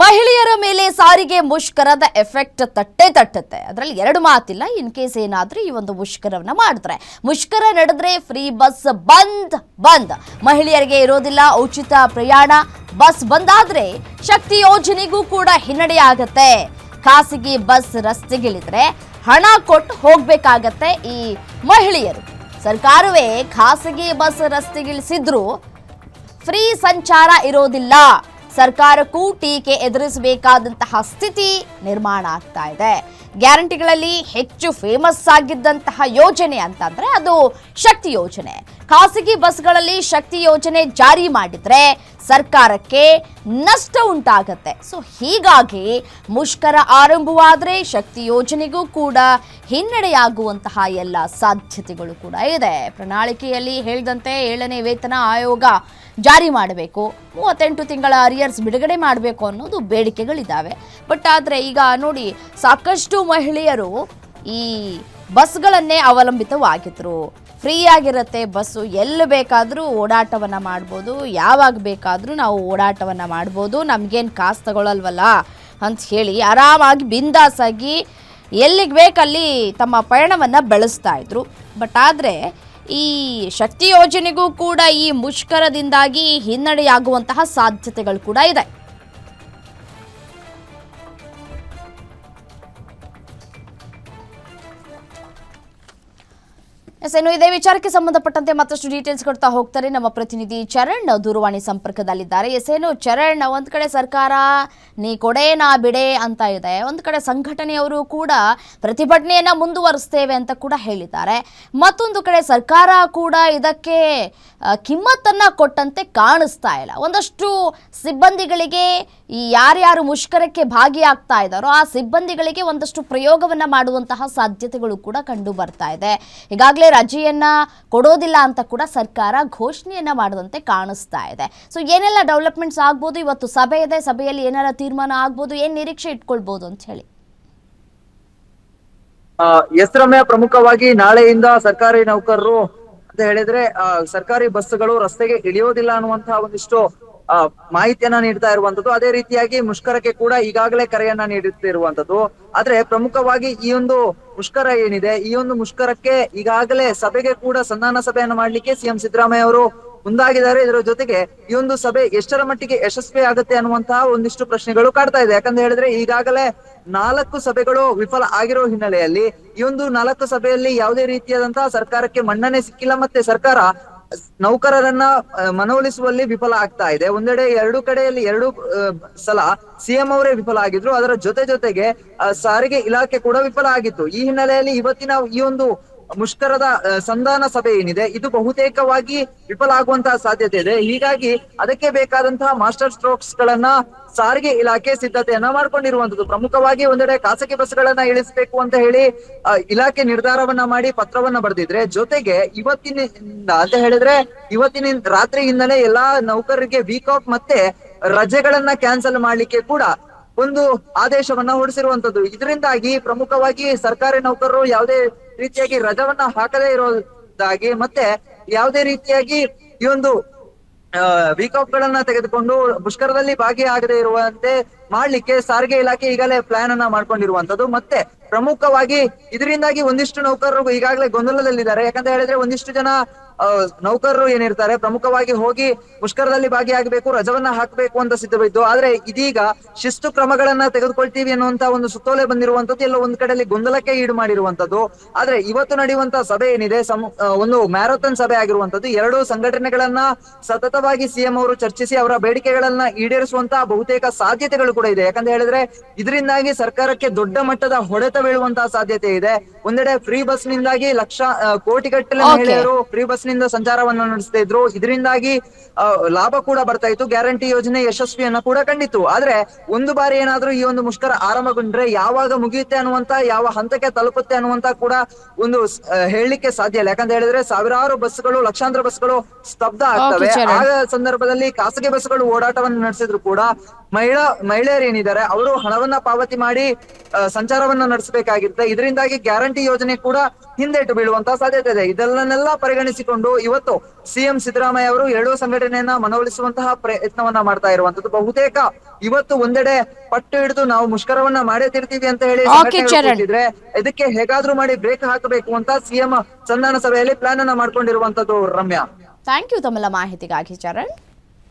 ಮಹಿಳೆಯರ ಮೇಲೆ ಸಾರಿಗೆ ಮುಷ್ಕರದ ಎಫೆಕ್ಟ್ ತಟ್ಟೆ ತಟ್ಟುತ್ತೆ. ಅದರಲ್ಲಿ ಎರಡು ಮಾತಿಲ್ಲ. ಇನ್ ಕೇಸ್ ಏನಾದ್ರೂ ಈ ಒಂದು ಮುಷ್ಕರವನ್ನ ಮಾಡಿದ್ರೆ. ಮುಷ್ಕರ ನಡೆದ್ರೆ ಫ್ರೀ ಬಸ್ ಬಂದ್ ಬಂದ್. ಮಹಿಳೆಯರಿಗೆ ಇರೋದಿಲ್ಲ. ಉಚಿತ ಪ್ರಯಾಣ, ಬಸ್ ಬಂದಾದ್ರೆ ಶಕ್ತಿ ಯೋಜನೆಗೂ ಕೂಡ ಹಿನ್ನಡೆಯಾಗತ್ತೆ ಖಾಸಗಿ ಬಸ್ ರಸ್ತೆಗಿಳಿದ್ರೆ ಹಣ ಕೊಟ್ಟು ಹೋಗ್ಬೇಕಾಗತ್ತೆ ಈ ಮಹಿಳೆಯರು. ಸರ್ಕಾರವೇ ಖಾಸಗಿ ಬಸ್ ರಸ್ತೆಗಿಳಿಸಿದ್ರು ಫ್ರೀ ಸಂಚಾರ ಇರೋದಿಲ್ಲ. ಸರ್ಕಾರಕ್ಕೂ ಟೀಕೆ ಎದುರಿಸಬೇಕಾದಂತಹ ಸ್ಥಿತಿ ನಿರ್ಮಾಣ ಆಗ್ತಾ ಇದೆ. ಗ್ಯಾರಂಟಿಗಳಲ್ಲಿ ಹೆಚ್ಚು ಫೇಮಸ್ ಆಗಿದ್ದಂತಹ ಯೋಜನೆ ಅಂತಂದ್ರೆ ಅದು ಶಕ್ತಿ ಯೋಜನೆ. ಖಾಸಗಿ ಬಸ್ಗಳಲ್ಲಿ ಶಕ್ತಿ ಯೋಜನೆ ಜಾರಿ ಮಾಡಿದ್ರೆ ಸರ್ಕಾರಕ್ಕೆ ನಷ್ಟ ಉಂಟಾಗತ್ತೆ. ಸೊ ಹೀಗಾಗಿ ಮುಷ್ಕರ ಆರಂಭವಾದರೆ ಶಕ್ತಿ ಯೋಜನೆಗೂ ಕೂಡ ಹಿನ್ನಡೆಯಾಗುವಂತಹ ಎಲ್ಲ ಸಾಧ್ಯತೆಗಳು ಕೂಡ ಇದೆ. ಪ್ರಣಾಳಿಕೆಯಲ್ಲಿ ಹೇಳಿದಂತೆ ಏಳನೇ ವೇತನ ಆಯೋಗ ಜಾರಿ ಮಾಡಬೇಕು. ಮೂವತ್ತೆಂಟು ತಿಂಗಳ ಅರಿಯರ್ಸ್ ಬಿಡುಗಡೆ ಮಾಡಬೇಕು ಅನ್ನೋದು ಬೇಡಿಕೆಗಳಿದ್ದಾವೆ. ಬಟ್ ಆದರೆ ಈಗ ನೋಡಿ ಸಾಕಷ್ಟು ಮಹಿಳೆಯರು ಈ ಬಸ್ಗಳನ್ನೇ ಅವಲಂಬಿತವಾಗಿದ್ರು. ಫ್ರೀ ಆಗಿರುತ್ತೆ ಬಸ್ಸು ಎಲ್ಲಿ ಬೇಕಾದರೂ ಓಡಾಟವನ್ನು ಮಾಡ್ಬೋದು, ಯಾವಾಗ ಬೇಕಾದರೂ ನಾವು ಓಡಾಟವನ್ನು ಮಾಡ್ಬೋದು, ನಮಗೇನು ಕಾಸು ತಗೊಳ್ಳಲ್ವಲ್ಲ ಅಂತ ಹೇಳಿ ಆರಾಮಾಗಿ ಬಿಂದಾಸಾಗಿ ಎಲ್ಲಿಗೆ ಬೇಕಲ್ಲಿ ತಮ್ಮ ಪಯಣವನ್ನು ಬೆಳೆಸ್ತಾ ಇದ್ರು. ಬಟ್ ಆದರೆ ಈ ಶಕ್ತಿ ಯೋಜನೆಗೂ ಕೂಡ ಈ ಮುಷ್ಕರದಿಂದಾಗಿ ಹಿನ್ನಡೆಯಾಗುವಂತಹ ಸಾಧ್ಯತೆಗಳು ಕೂಡ ಇದೆ. ಎಸ್ ಇನ್ನು ಇದೇ. ವಿಚಾರಕ್ಕೆ ಸಂಬಂಧಪಟ್ಟಂತೆ ಮತ್ತಷ್ಟು ಡೀಟೇಲ್ಸ್ ಕೊಡ್ತಾ ಹೋಗ್ತಾರೆ ನಮ್ಮ ಪ್ರತಿನಿಧಿ ಚರಣ್ ದೂರವಾಣಿ ಸಂಪರ್ಕದಲ್ಲಿದ್ದಾರೆ. ಎಸ್ ಏನು ಚರಣ್, ಒಂದ್ ಕಡೆ ಸರ್ಕಾರ ನೀ ಕೊಡೆ, ನಾ ಬಿಡೆ ಅಂತ ಇದೆ. ಒಂದ್ ಕಡೆ ಸಂಘಟನೆಯವರು ಕೂಡ ಪ್ರತಿಭಟನೆಯನ್ನ ಮುಂದುವರಿಸ್ತೇವೆ ಅಂತ ಕೂಡ ಹೇಳಿದ್ದಾರೆ. ಮತ್ತೊಂದು ಕಡೆ ಸರ್ಕಾರ ಕೂಡ ಇದಕ್ಕೆ ಕಿಮ್ಮತ್ತನ್ನ ಕೊಟ್ಟಂತೆ ಕಾಣಿಸ್ತಾ ಇಲ್ಲ. ಒಂದಷ್ಟು ಸಿಬ್ಬಂದಿಗಳಿಗೆ ಈ ಯಾರ್ಯಾರು ಮುಷ್ಕರಕ್ಕೆ ಭಾಗಿಯಾಗ್ತಾ ಇದ್ದಾರೋ ಆ ಸಿಬ್ಬಂದಿಗಳಿಗೆ ಒಂದಷ್ಟು ಪ್ರಯೋಗವನ್ನ ಮಾಡುವಂತಹ ಸಾಧ್ಯತೆಗಳು ಕೂಡ ಕಂಡು ಬರ್ತಾ ಇದೆ. ಈಗಾಗಲೇ ರಜೆಯನ್ನ ಕೊಡೋದಿಲ್ಲ ಅಂತ ಕೂಡ ಸರ್ಕಾರ ಘೋಷಣೆಯನ್ನ ಮಾಡದಂತೆ ಕಾಣಿಸ್ತಾ ಇದೆ. ಸೊ ಏನೆಲ್ಲ ಡೆವಲಪ್ಮೆಂಟ್ಸ್ ಆಗ್ಬೋದು? ಇವತ್ತು ಸಭೆ ಇದೆ. ಸಭೆಯಲ್ಲಿ ಏನಾರ ತೀರ್ಮಾನ ಆಗ್ಬೋದು? ಏನ್ ನಿರೀಕ್ಷೆ ಇಟ್ಕೊಳ್ಬಹುದು ಅಂತ ಹೇಳಿ. ಎಸ್ ರಮ್ಯ ಪ್ರಮುಖವಾಗಿ ನಾಳೆಯಿಂದ ಸರ್ಕಾರಿ ನೌಕರರು ಅಂತ ಹೇಳಿದ್ರೆ ಸರ್ಕಾರಿ ಬಸ್ಗಳು ರಸ್ತೆಗೆ ಇಳಿಯೋದಿಲ್ಲ ಅನ್ನುವಂತಹ ಒಂದಿಷ್ಟು ಮಾಹಿತಿಯನ್ನ ನೀಡ್ತಾ ಇರುವಂತದ್ದು, ಅದೇ ರೀತಿಯಾಗಿ ಮುಷ್ಕರಕ್ಕೆ ಕೂಡ ಈಗಾಗಲೇ ಕರೆಯನ್ನ ನೀಡುತ್ತಿರುವಂತದ್ದು. ಆದ್ರೆ ಪ್ರಮುಖವಾಗಿ ಈ ಒಂದು ಮುಷ್ಕರ ಏನಿದೆ, ಈ ಒಂದು ಮುಷ್ಕರಕ್ಕೆ ಈಗಾಗಲೇ ಸಭೆಗೆ ಕೂಡ ಸಂಧಾನ ಸಭೆಯನ್ನು ಮಾಡ್ಲಿಕ್ಕೆ ಸಿಎಂ ಸಿದ್ದರಾಮಯ್ಯ ಅವರು ಮುಂದಾಗಿದ್ದಾರೆ. ಇದರ ಜೊತೆಗೆ ಈ ಒಂದು ಸಭೆ ಎಷ್ಟರ ಮಟ್ಟಿಗೆ ಯಶಸ್ವಿ ಆಗುತ್ತೆ ಅನ್ನುವಂತಹ ಒಂದಿಷ್ಟು ಪ್ರಶ್ನೆಗಳು ಕಾಡ್ತಾ ಇದೆ. ಯಾಕಂತ ಹೇಳಿದ್ರೆ ಈಗಾಗಲೇ ನಾಲ್ಕು ಸಭೆಗಳು ವಿಫಲ ಆಗಿರೋ ಹಿನ್ನೆಲೆಯಲ್ಲಿ ಈ ಒಂದು ನಾಲ್ಕು ಸಭೆಯಲ್ಲಿ ಯಾವುದೇ ರೀತಿಯಾದಂತಹ ಸರ್ಕಾರಕ್ಕೆ ಮನ್ನಣೆ ಸಿಕ್ಕಿಲ್ಲ, ಮತ್ತೆ ಸರ್ಕಾರ ನೌಕರರನ್ನ ಮನವೊಲಿಸುವಲ್ಲಿ ವಿಫಲ ಆಗ್ತಾ ಇದೆ. ಒಂದೆಡೆ ಎರಡು ಕಡೆಯಲ್ಲಿ ಎರಡು ಸಲ ಸಿಎಂ ಅವರೇ ವಿಫಲ ಆಗಿದ್ರು. ಅದರ ಜೊತೆ ಜೊತೆಗೆ ಸಾರಿಗೆ ಇಲಾಖೆ ಕೂಡ ವಿಫಲ ಆಗಿತ್ತು. ಈ ಹಿನ್ನೆಲೆಯಲ್ಲಿ ಇವತ್ತಿನ ಈ ಒಂದು ಮುಷ್ಕರದ ಸಂಧಾನ ಸಭೆ ಏನಿದೆ, ಇದು ಬಹುತೇಕವಾಗಿ ವಿಫಲ ಆಗುವಂತಹ ಸಾಧ್ಯತೆ ಇದೆ. ಹೀಗಾಗಿ ಅದಕ್ಕೆ ಬೇಕಾದಂತಹ ಮಾಸ್ಟರ್ ಸ್ಟ್ರೋಕ್ಸ್ ಗಳನ್ನ ಸಾರಿಗೆ ಇಲಾಖೆ ಸಿದ್ಧತೆಯನ್ನ ಮಾಡ್ಕೊಂಡಿರುವಂತದ್ದು ಪ್ರಮುಖವಾಗಿ ಒಂದೆಡೆ ಖಾಸಗಿ ಬಸ್ಗಳನ್ನ ಇಳಿಸಬೇಕು ಅಂತ ಹೇಳಿ ಇಲಾಖೆ ನಿರ್ಧಾರವನ್ನ ಮಾಡಿ ಪತ್ರವನ್ನ ಬರೆದಿದ್ರೆ, ಜೊತೆಗೆ ಇವತ್ತಿನಿಂದ ಅಂತ ಹೇಳಿದ್ರೆ ಇವತ್ತಿನ ರಾತ್ರಿಯಿಂದಲೇ ಎಲ್ಲಾ ನೌಕರರಿಗೆ ವೀಕ್ ಆಫ್ ಮತ್ತೆ ರಜೆಗಳನ್ನ ಕ್ಯಾನ್ಸಲ್ ಮಾಡ್ಲಿಕ್ಕೆ ಕೂಡ ಒಂದು ಆದೇಶವನ್ನ ಹೊರಡಿಸಿರುವಂತದ್ದು ಇದರಿಂದಾಗಿ ಪ್ರಮುಖವಾಗಿ ಸರ್ಕಾರಿ ನೌಕರರು ಯಾವುದೇ ರೀತಿಯಾಗಿ ರಜವನ್ನ ಹಾಕದೇ ಇರೋದಾಗಿ ಮತ್ತೆ ಯಾವುದೇ ರೀತಿಯಾಗಿ ಈ ಒಂದು ವೀಕ್ ಆಫ್ ಗಳನ್ನ ತೆಗೆದುಕೊಂಡು ಮುಷ್ಕರದಲ್ಲಿ ಭಾಗಿಯಾಗದೇ ಇರುವಂತೆ ಮಾಡ್ಲಿಕ್ಕೆ ಸಾರಿಗೆ ಇಲಾಖೆ ಈಗಲೇ ಪ್ಲಾನ್ ಅನ್ನ ಮಾಡ್ಕೊಂಡಿರುವಂತದ್ದು ಮತ್ತೆ ಪ್ರಮುಖವಾಗಿ ಇದರಿಂದಾಗಿ ಒಂದಿಷ್ಟು ನೌಕರರು ಈಗಾಗಲೇ ಗೊಂದಲದಲ್ಲಿದ್ದಾರೆ. ಯಾಕಂತ ಹೇಳಿದ್ರೆ ಒಂದಿಷ್ಟು ಜನ ನೌಕರರು ಏನಿರ್ತಾರೆ, ಪ್ರಮುಖವಾಗಿ ಹೋಗಿ ಮುಷ್ಕರದಲ್ಲಿ ಭಾಗಿಯಾಗಬೇಕು, ರಜವನ್ನ ಹಾಕಬೇಕು ಅಂತ ಸಿದ್ಧವಿದ್ದು. ಆದ್ರೆ ಇದೀಗ ಶಿಸ್ತು ಕ್ರಮಗಳನ್ನ ತೆಗೆದುಕೊಳ್ತೀವಿ ಅನ್ನುವಂತ ಒಂದು ಸುತ್ತೋಲೆ ಬಂದಿರುವಂತದ್ದು ಎಲ್ಲ ಒಂದ್ ಕಡೆಯಲ್ಲಿ ಗೊಂದಲಕ್ಕೆ ಈಡು ಮಾಡಿರುವಂತದ್ದು ಆದ್ರೆ ಇವತ್ತು ನಡೆಯುವಂತ ಸಭೆ ಏನಿದೆ ಒಂದು ಮ್ಯಾರಥಾನ್ ಸಭೆ ಆಗಿರುವಂತದ್ದು ಎರಡು ಸಂಘಟನೆಗಳನ್ನ ಸತತವಾಗಿ ಸಿಎಂ ಅವರು ಚರ್ಚಿಸಿ ಅವರ ಬೇಡಿಕೆಗಳನ್ನ ಈಡೇರಿಸುವಂತಹ ಬಹುತೇಕ ಸಾಧ್ಯತೆಗಳು ಕೂಡ ಇದೆ. ಯಾಕಂತ ಹೇಳಿದ್ರೆ ಇದರಿಂದಾಗಿ ಸರ್ಕಾರಕ್ಕೆ ದೊಡ್ಡ ಮಟ್ಟದ ಹೊಡೆತ ಬೀಳುವಂತಹ ಸಾಧ್ಯತೆ ಇದೆ. ಒಂದೆಡೆ ಫ್ರೀ ಬಸ್ ನಿಂದಾಗಿ ಲಕ್ಷ ಕೋಟಿಗಟ್ಟಲೆ. ಮಹಿಳೆಯರು ಫ್ರೀ ಬಸ್ನಿಂದ ಸಂಚಾರವನ್ನ ನಡೆಸ್ತಾ ಇದ್ರು. ಇದರಿಂದಾಗಿ ಲಾಭ ಕೂಡ ಬರ್ತಾ ಇತ್ತು. ಗ್ಯಾರಂಟಿ ಯೋಜನೆ ಯಶಸ್ವಿಯನ್ನ ಕೂಡ ಕಂಡಿತ್ತು. ಆದ್ರೆ ಒಂದು ಬಾರಿ ಏನಾದ್ರೂ ಈ ಒಂದು ಮುಷ್ಕರ ಆರಂಭಗೊಂಡ್ರೆ ಯಾವಾಗ ಮುಗಿಯುತ್ತೆ ಅನ್ನುವಂತ ಯಾವ ಹಂತಕ್ಕೆ ತಲುಪುತ್ತೆ ಅನ್ನುವಂತ ಕೂಡ ಒಂದು ಹೇಳಲಿಕ್ಕೆ ಸಾಧ್ಯ ಇಲ್ಲ. ಯಾಕಂತ ಹೇಳಿದ್ರೆ ಸಾವಿರಾರು ಬಸ್ಗಳು ಲಕ್ಷಾಂತರ ಬಸ್ಗಳು ಸ್ತಬ್ಧ ಆಗ್ತವೆ. ಆ ಸಂದರ್ಭದಲ್ಲಿ ಖಾಸಗಿ ಬಸ್ಗಳು ಓಡಾಟವನ್ನು ನಡೆಸಿದ್ರು ಕೂಡ ಮಹಿಳಾ ಮಹಿಳೆಯರು ಏನಿದ್ದಾರೆ ಅವರು ಹಣವನ್ನ ಪಾವತಿ ಮಾಡಿ ಸಂಚಾರವನ್ನ ನಡೆಸಬೇಕಾಗಿರುತ್ತೆ. ಇದರಿಂದಾಗಿ ಗ್ಯಾರಂಟಿ ಗ್ಯಾರಂಟಿ ಯೋಜನೆ ಕೂಡ ಹಿಂದೇಟು ಬೀಳುವಂತಹ ಸಾಧ್ಯತೆ ಇದೆ. ಇದೆಲ್ಲನೆಲ್ಲ ಪರಿಗಣಿಸಿಕೊಂಡು ಇವತ್ತು ಸಿಎಂ ಸಿದ್ದರಾಮಯ್ಯ ಅವರು ಎರಡೂ ಸಂಘಟನೆಯನ್ನ ಮನವೊಲಿಸುವಂತಹ ಪ್ರಯತ್ನವನ್ನ ಮಾಡ್ತಾ ಇರುವಂತದ್ದು. ಬಹುತೇಕ ಇವತ್ತು ಒಂದೆಡೆ ಪಟ್ಟು ಹಿಡಿದು ನಾವು ಮುಷ್ಕರವನ್ನ ಮಾಡೇ ತಿರ್ತೀವಿ ಅಂತ ಹೇಳಿ ಹೇಳಿದ್ರೆ ಇದಕ್ಕೆ ಹೇಗಾದ್ರೂ ಮಾಡಿ ಬ್ರೇಕ್ ಹಾಕಬೇಕು ಅಂತ ಸಿಎಂ ಸಂಧಾನ ಸಭೆಯಲ್ಲಿ ಪ್ಲಾನ್ ಅನ್ನ ಮಾಡ್ಕೊಂಡಿರುವಂತದ್ದು ರಮ್ಯಾ. ಥ್ಯಾಂಕ್ ಯು ತಮ್ಮೆಲ್ಲ ಮಾಹಿತಿಗಾಗಿ ಚರಣ್